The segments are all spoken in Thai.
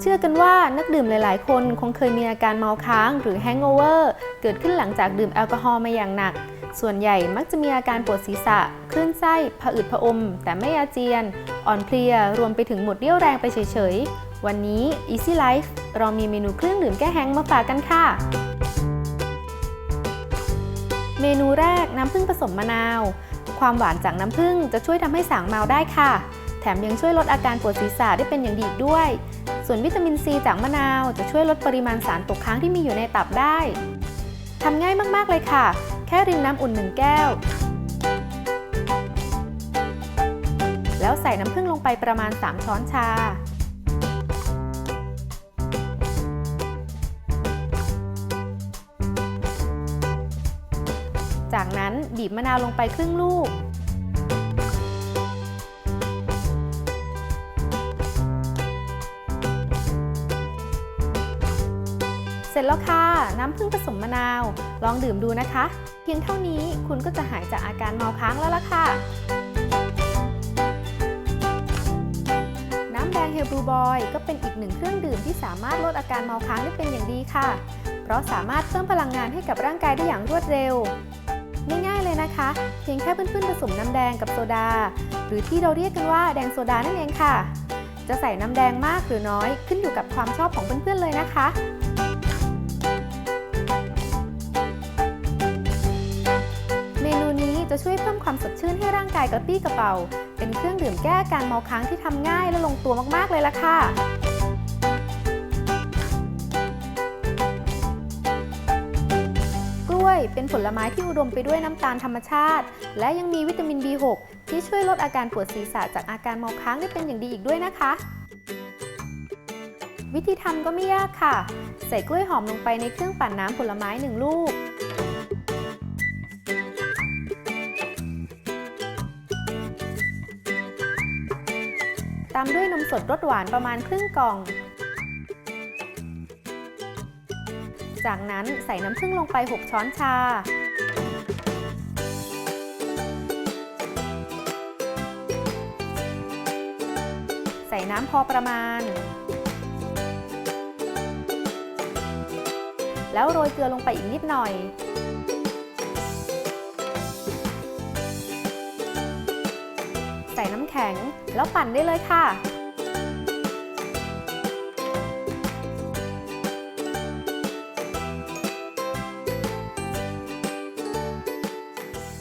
เชื่อกันว่านักดื่มหลาย ๆ คนคงเคยมีอาการเมาค้าง หรือแฮง g อเวอร์เกิดขึ้นหลังจากดื่มแอลกอฮอล์มาอย่างหนัก ส่วนใหญ่มักจะมีอาการปวดศีรษะ คลื่นไส้ผะอืดผะอม แต่ไม่อาเจียน อ่อนเพลีย รวมไปถึงหมดเรี่ยวแรงไปเฉย ๆ วันนี้ Easy Life เรามีเมนูเครื่องดื่มแก้แห้งมาฝากกันค่ะ เมนูแรกน้ำผึ้งผสมมะนาว ความหวานจากน้ำผึ้งจะช่วยทำให้สางเมาได้ค่ะ แถมยังช่วยลดอาการปวดศีรษะได้เป็นอย่างดีอีกด้วย ส่วนวิตามินซีจากมะนาวจะช่วยลดปริมาณสารตกค้างที่มีอยู่ในตับได้ทำง่ายมากๆเลยค่ะ แค่รินน้ำอุ่นหนึ่งแก้ว แล้วใส่น้ำผึ้งลงไปประมาณ 3 ช้อนชา จากนั้นบีบมะนาวลงไปครึ่งลูก ร็จแล้วค่ะ น้ำผึ้งผสมมะนาว ลองดื่มดูนะคะ เพียงเท่านี้คุณก็จะหายจากอาการเมาค้างแล้วล่ะค่ะ น้ำแดงเฮลบลูบอยก็เป็นอีกหนึ่งเครื่องดื่มที่สามารถลดอาการเมาค้างได้เป็นอย่างดีค่ะ เพราะสามารถเพิ่มพลังงานให้กับร่างกายได้อย่างรวดเร็วง่ายๆเลยนะคะ เพียงแค่เพื่อนๆผสมน้ำแดงกับโซดา หรือที่เราเรียกกันว่าแดงโซดานั่นเองค่ะ จะใส่น้ำแดงมากหรือน้อยขึ้นอยู่กับความชอบของเพื่อนๆเลยนะคะ จะช่วยเพิ่มความสดชื่นให้ร่างกายกระปี้กระเป๋า เป็นเครื่องดื่มแก้อาการเมาค้างที่ทำง่ายและลงตัวมากๆเลยล่ะค่ะกล้วยเป็นผลไม้ที่อุดมไปด้วยน้ำตาลธรรมชาติ และยังมีวิตามิน B6 ที่ช่วยลดอาการปวดศีรษะจากอาการเมาค้างได้เป็นอย่างดีอีกด้วยนะคะ วิธีทำก็ไม่ยากค่ะ ใส่กล้วยหอมลงไปในเครื่องปั่นน้ำผลไม้หนึ่งลูก ตามด้วยนมสดรสหวานประมาณครึ่งกล่อง จากนั้นใส่น้ำผึ้งลงไป 6 ช้อนชา ใส่น้ำพอประมาณ แล้วโรยเกลือลงไปอีกนิดหน่อย น้ำแข็ง แล้วปั่นได้เลยค่ะ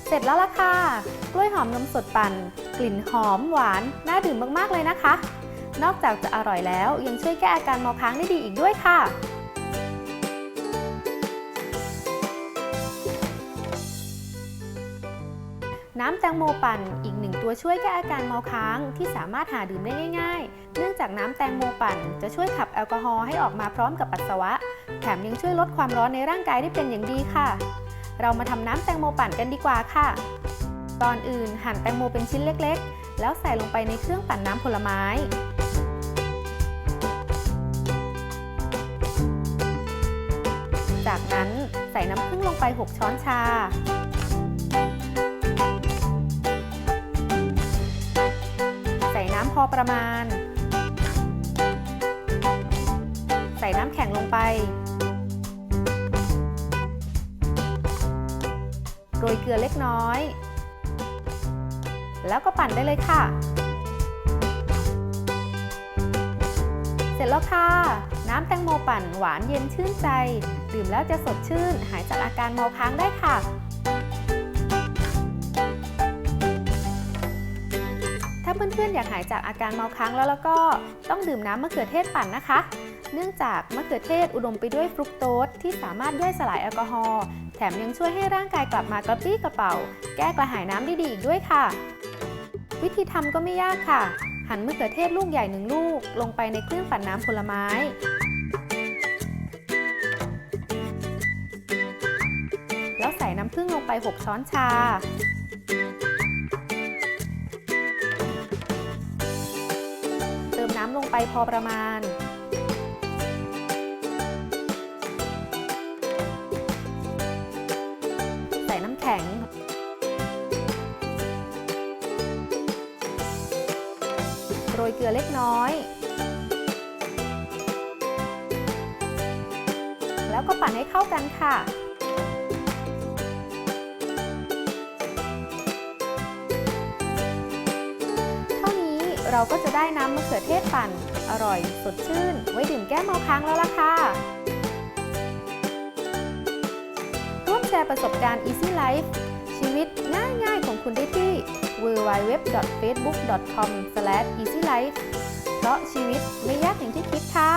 เสร็จแล้วล่ะค่ะ กล้วยหอมนมสดปั่น กลิ่นหอมหวาน น่าดื่มมาก ๆ เลยนะคะ นอกจากจะอร่อยแล้วยังช่วยแก้อาการเมาค้างได้ดีอีกด้วยค่ะ น้ำแตงโมปั่นอีกหนึ่งตัวช่วยแก้อาการเมาค้างที่สามารถหาดื่มได้ง่าย ๆ เนื่องจากน้ำแตงโมปั่นจะช่วยขับแอลกอฮอล์ให้ออกมาพร้อมกับปัสสาวะ แถมยังช่วยลดความร้อนในร่างกายได้เป็นอย่างดีค่ะ เรามาทำน้ำแตงโมปั่นกันดีกว่าค่ะ ตอนอื่นหั่นแตงโมเป็นชิ้นเล็กๆ แล้วใส่ลงไปในเครื่องปั่นน้ำผลไม้จากนั้นใส่น้ำผึ้งลงไป 6 ช้อนชา พอประมาณ ใส่น้ำแข็งลงไป โรยเกลือเล็กน้อย แล้วก็ปั่นได้เลยค่ะ เสร็จแล้วค่ะ น้ำแตงโมปั่นหวานเย็นชื่นใจ ดื่มแล้วจะสดชื่น หายจากอาการเมาค้างได้ค่ะ เพื่อนๆ อยากหายจากอาการเมาค้างแล้วแล้วก็ต้องดื่มน้ำมะเขือเทศปั่นนะคะ เนื่องจากมะเขือเทศอุดมไปด้วยฟรุกโตสที่สามารถย่อยสลายแอลกอฮอล์แถมยังช่วยให้ร่างกายกลับมากระปี้กระเป๋า แก้กระหายน้ำได้ดีอีกด้วยค่ะ วิธีทำก็ไม่ยากค่ะ หั่นมะเขือเทศลูกใหญ่หนึ่งลูก ลงไปในเครื่องปั่นน้ำผลไม้แล้วใส่น้ำผึ้งลงไป 6 ช้อนชา ไปพอประมาณ ใส่น้ำแข็ง โรยเกลือเล็กน้อย แล้วก็ปั่นให้เข้ากันค่ะ เราก็จะได้น้ำมะเขือเทศปั่น อร่อย สดชื่น ไว้ดื่มแก้เมาค้างแล้วล่ะค่ะ ร่วมแชร์ประสบการณ์ Easy Life ชีวิตง่ายๆของคุณได้ที่ www.facebook.com/easylife เพราะชีวิตไม่ยากอย่างที่คิดค่ะ